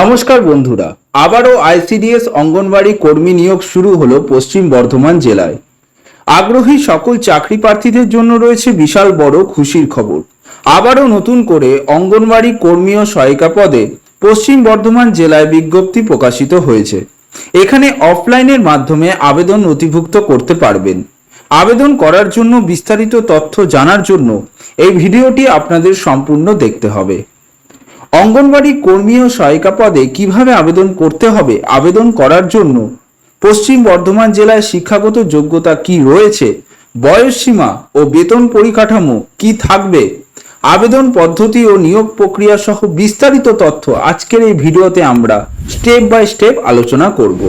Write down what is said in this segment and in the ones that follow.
নমস্কার বন্ধুরা, আবারও আইসিডিএস অঙ্গনবাড়ি কর্মী নিয়োগ শুরু হলো পশ্চিম বর্ধমান জেলায়। আগ্রহী সকল চাকরি প্রার্থীদের জন্য রয়েছে বিশাল বড় খুশির খবর। আবারও নতুন করে অঙ্গনবাড়ি কর্মী ও সহায়িকা পদে পশ্চিম বর্ধমান জেলায় বিজ্ঞপ্তি প্রকাশিত হয়েছে। এখানে অফলাইনের মাধ্যমে আবেদন নথিভুক্ত করতে পারবেন। আবেদন করার জন্য বিস্তারিত তথ্য জানার জন্য এই ভিডিওটি আপনাদের সম্পূর্ণ দেখতে হবে। অঙ্গনবাড়ি কর্মী ও সহায়িকা পদে কীভাবে আবেদন করতে হবে, আবেদন করার জন্য? পশ্চিম বর্ধমান জেলায় শিক্ষাগত যোগ্যতা কি রয়েছে? বয়স সীমা ও বেতন পরিকাঠামো কি থাকবে? আবেদন পদ্ধতি ও নিয়োগ প্রক্রিয়া সহ বিস্তারিত তথ্য আজকের এই ভিডিওতে আমরা স্টেপ বাই স্টেপ আলোচনা করব।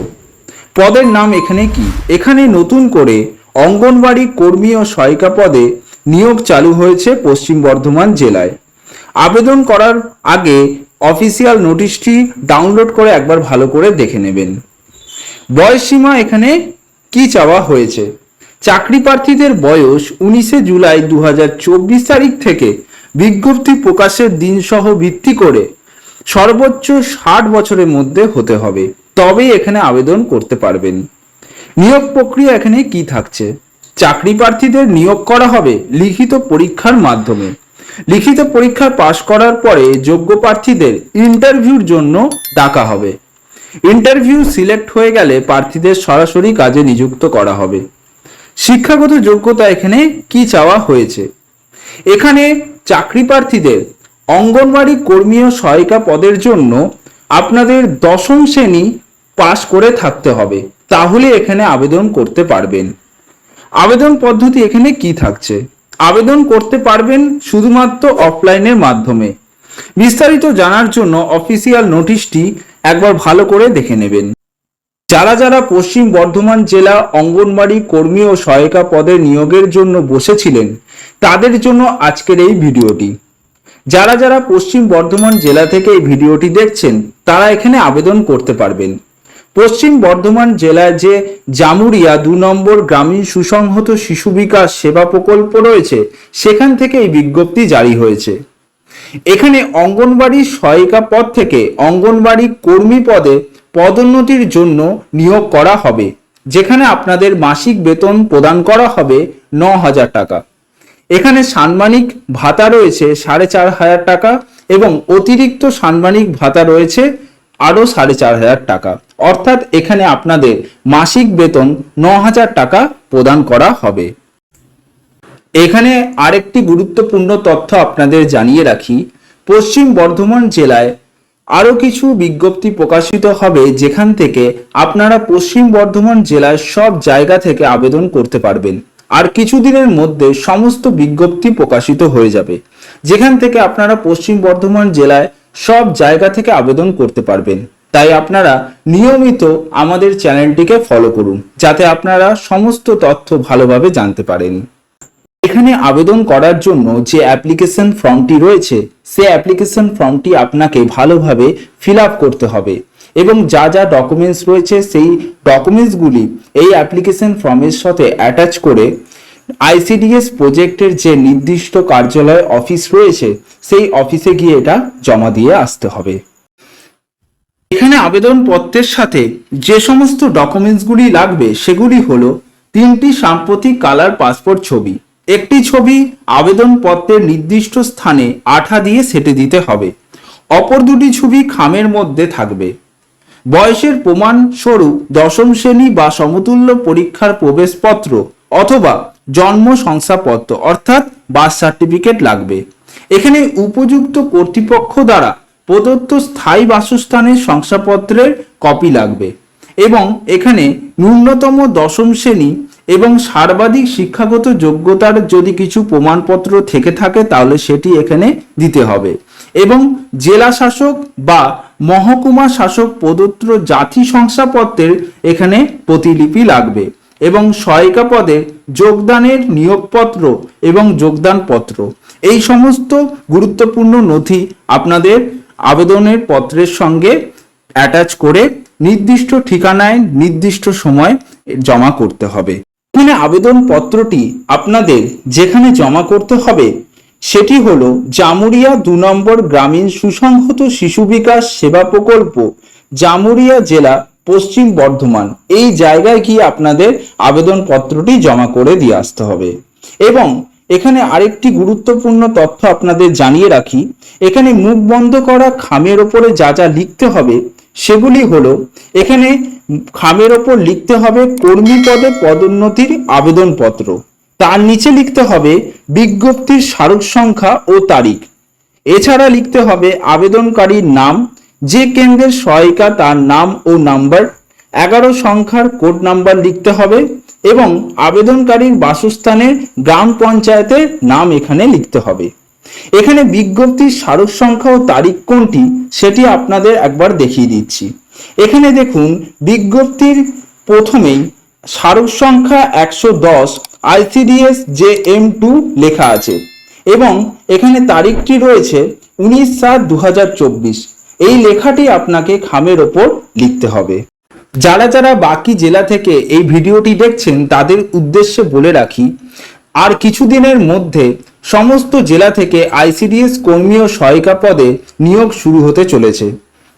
পদের নাম এখানে কি? এখানে নতুন করে অঙ্গনবাড়ি কর্মী ও সহায়িকা পদে নিয়োগ চালু হয়েছে পশ্চিম বর্ধমান জেলায়। আবেদন করার আগে অফিসিয়াল নোটিশটি ডাউনলোড করে একবার ভালো করে দেখে নেবেন। বয়স সীমা এখানে কি চাওয়া হয়েছে? চাকরি প্রার্থীদের বয়স উনিশে জুলাই দু চব্বিশ তারিখ থেকে বিজ্ঞপ্তি প্রকাশের দিন সহ ভিত্তি করে সর্বোচ্চ ষাট বছরের মধ্যে হতে হবে। তবেই এখানে আবেদন করতে পারবেন। নিয়োগ প্রক্রিয়া এখানে কি থাকছে? চাকরি প্রার্থীদের নিয়োগ করা হবে লিখিত পরীক্ষার মাধ্যমে। লিখিত পরীক্ষা পাশ করার পরে যোগ্য প্রার্থীদের ইন্টারভিউর জন্য ডাকা হবে। ইন্টারভিউ সিলেক্ট হয়ে গেলে প্রার্থীদের সরাসরি কাজে নিযুক্ত করা হবে। শিক্ষাগত যোগ্যতা এখানে কি চাওয়া হয়েছে? এখানে চাকরি প্রার্থীদের অঙ্গনওয়াড়ি কর্মী ও সহায়িকা পদের জন্য আপনাদের দশম শ্রেণি পাশ করে থাকতে হবে। তাহলে এখানে আবেদন করতে পারবেন। আবেদন পদ্ধতি এখানে কি থাকছে? আবেদন করতে পারবেন শুধুমাত্র অফলাইনের মাধ্যমে। বিস্তারিত জানার জন্য অফিসিয়াল নোটিশটি একবার ভালো করে দেখে নেবেন। যারা যারা পশ্চিম বর্ধমান জেলা অঙ্গনবাড়ি কর্মী ও সহায়িকা পদের নিয়োগের জন্য বসেছিলেন, তাদের জন্য আজকের এই ভিডিওটি। যারা যারা পশ্চিম বর্ধমান জেলা থেকে এই ভিডিওটি দেখছেন, তারা এখানে আবেদন করতে পারবেন। পশ্চিম বর্ধমান জেলায় যে জামুরিয়া দু নম্বর গ্রামীণ সুসংহত শিশু বিকাশ সেবা প্রকল্প রয়েছে, সেখান থেকে এই বিজ্ঞপ্তি জারি হয়েছে। এখানে অঙ্গনবাড়ি সহায়িকা পদ থেকে অঙ্গনবাড়ি কর্মী পদে পদোন্নতির জন্য নিয়োগ করা হবে, যেখানে আপনাদের মাসিক বেতন প্রদান করা হবে ন হাজার টাকা। এখানে সাম্মানিক ভাতা রয়েছে সাড়ে চার হাজার টাকা এবং অতিরিক্ত সাম্মানিক ভাতা রয়েছে আরও সাড়ে চার হাজার টাকা। অর্থাৎ এখানে আপনাদের মাসিক বেতন ন হাজার টাকা প্রদান করা হবে। এখানে আরেকটি গুরুত্বপূর্ণ তথ্য আপনাদের জানিয়ে রাখি। পশ্চিম বর্ধমান জেলায় আরও কিছু বিজ্ঞপ্তি প্রকাশিত হবে যেখান থেকে আপনারা পশ্চিম বর্ধমান জেলায় সব জায়গা থেকে আবেদন করতে পারবেন। আর কিছুদিনের মধ্যে সমস্ত বিজ্ঞপ্তি প্রকাশিত হয়ে যাবে। যেখান থেকে আপনারা পশ্চিম বর্ধমান জেলায় সব জায়গা থেকে আবেদন করতে পারবেন। তাই আপনারা নিয়মিত আমাদের চ্যানেলটিকে ফলো করুন, যাতে আপনারা সমস্ত তথ্য ভালোভাবে জানতে পারেন। এখানে আবেদন করার জন্য যে অ্যাপ্লিকেশন ফর্মটি রয়েছে সে অ্যাপ্লিকেশন ফর্মটি আপনাকে ভালোভাবে ফিল করতে হবে এবং যা যা ডকুমেন্টস রয়েছে, সেই ডকুমেন্টসগুলি এই অ্যাপ্লিকেশন ফর্মের সাথে অ্যাটাচ করে আইসিডিএস প্রজেক্টের যে নির্দিষ্ট কার্যালয় অফিস রয়েছে, সেই অফিসে গিয়ে এটা জমা দিয়ে আসতে হবে। এখানে আবেদনপত্রের সাথে যে সমস্ত ডকুমেন্টসগুলি লাগবে, সেগুলি হলো তিনটি সাম্প্রতিক কালার পাসপোর্ট ছবি, একটি ছবি আবেদনপত্রের নির্দিষ্ট স্থানে আঠা দিয়ে সেটে দিতে হবে, অপর দুটি ছবি খামের মধ্যে থাকবে। বয়সের প্রমাণ স্বরূপ দশম শ্রেণি বা সমতুল্য পরীক্ষার প্রবেশপত্র অথবা জন্ম শংসাপত্র, অর্থাৎ বার্থ সার্টিফিকেট লাগবে। এখানে উপযুক্ত কর্তৃপক্ষ দ্বারা প্রদত্ত স্থায়ী বাসস্থানের শংসাপত্রের কপি লাগবে এবং এখানে ন্যূনতম দশম শ্রেণি এবং সর্বাধিক শিক্ষাগত যোগ্যতার যদি কিছু প্রমাণপত্র থেকে থাকে, তাহলে সেটি এখানে দিতে হবে এবং জেলা শাসক বা মহকুমা শাসক প্রদত্ত জাতি শংসাপত্রের এখানে প্রতিলিপি লাগবে। এবং সহায়িকা পদে যোগদানের নিয়োগপত্র এবং যোগদানপত্র। এই সমস্ত গুরুত্বপূর্ণ নথি আপনাদের আবেদনের পত্রের সঙ্গে অ্যাটাচ করে নির্দিষ্ট ঠিকানায় নির্দিষ্ট সময় জমা করতে হবে। এখানে আবেদন পত্রটি আপনাদের যেখানে জমা করতে হবে, সেটি হলো জামুরিয়া দু নম্বর গ্রামীণ সুসংহত শিশু বিকাশ সেবা প্রকল্প, জামুরিয়া জেলা পশ্চিম বর্ধমান, এই জায়গায় গিয়ে আপনাদের আবেদনপত্রটি জমা করে দিয়ে আসতে হবে। এবং এখানে আরেকটি গুরুত্বপূর্ণ তথ্য আপনাদের জানিয়ে রাখি, এখানে মুখ বন্ধ করা খামের ওপরে যা যা লিখতে হবে, সেগুলি হলো, এখানে খামের ওপর লিখতে হবে কর্মী পদে পদোন্নতির আবেদনপত্র। তার নিচে লিখতে হবে বিজ্ঞপ্তির স্মারক সংখ্যা ও তারিখ। এছাড়া লিখতে হবে আবেদনকারীর নাম যে কেন্দ্রের সহায়িকা তার নাম ও নাম্বার, এগারো সংখ্যার কোড নাম্বার লিখতে হবে এবং আবেদনকারীর বাসস্থানের গ্রাম পঞ্চায়েতের নাম এখানে লিখতে হবে। এখানে বিজ্ঞপ্তির স্মারক সংখ্যা ও তারিখ কোনটি সেটি আপনাদের একবার দেখিয়ে দিচ্ছি। এখানে দেখুন, বিজ্ঞপ্তির প্রথমেই স্মারক সংখ্যা একশো দশ আইসিডিএস জে এম টু লেখা আছে এবং এখানে তারিখটি রয়েছে উনিশ সাত দু এই লেখাটি আপনাকে খামের ওপর লিখতে হবে। যারা যারা বাকি জেলা থেকে এই ভিডিওটি দেখছেন, তাদের উদ্দেশ্যে বলে রাখি, আর কিছুদিনের মধ্যে সমস্ত জেলা থেকে আইসিডিএস কর্মী ও সহায়িকা পদে নিয়োগ শুরু হতে চলেছে।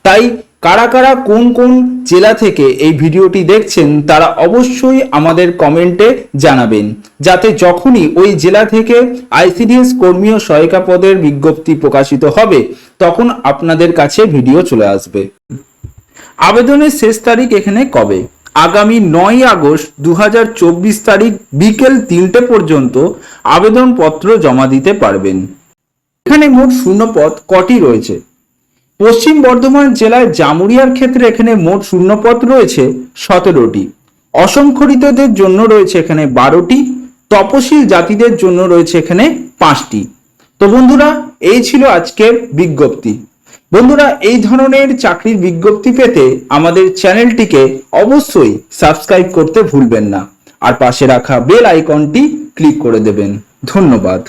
তাই কারা কারা কোন কোন জেলা থেকে এই ভিডিওটি দেখছেন তারা অবশ্যই আমাদের কমেন্টে জানাবেন। যাতে যখনই ওই জেলা থেকে আইসিডিএস কর্মী ও সহায়িকা পদের বিজ্ঞপ্তি প্রকাশিত হবে, তখন আপনাদের কাছে ভিডিও চলে আসবে। আবেদনের শেষ তারিখ এখানে কবে? আগামী নয় আগস্ট দু হাজার চব্বিশ তারিখ বিকেল তিনটে পর্যন্ত আবেদনপত্র জমা দিতে পারবেন। এখানে মোট শূন্যপদ কটি রয়েছে? পশ্চিম বর্ধমান জেলায় জামুরিয়ার ক্ষেত্রে এখানে মোট শূন্যপদ রয়েছে সতেরোটি। অসংখ্যরিতদের জন্য রয়েছে এখানে বারোটি। তপশিল জাতিদের জন্য রয়েছে এখানে পাঁচটি। তো বন্ধুরা, এই ছিল আজকের বিজ্ঞপ্তি। বন্ধুরা, এই ধরনের চাকরির বিজ্ঞপ্তি পেতে আমাদের চ্যানেলটিকে অবশ্যই সাবস্ক্রাইব করতে ভুলবেন না। আর পাশে রাখা বেল আইকনটি ক্লিক করে দেবেন। ধন্যবাদ।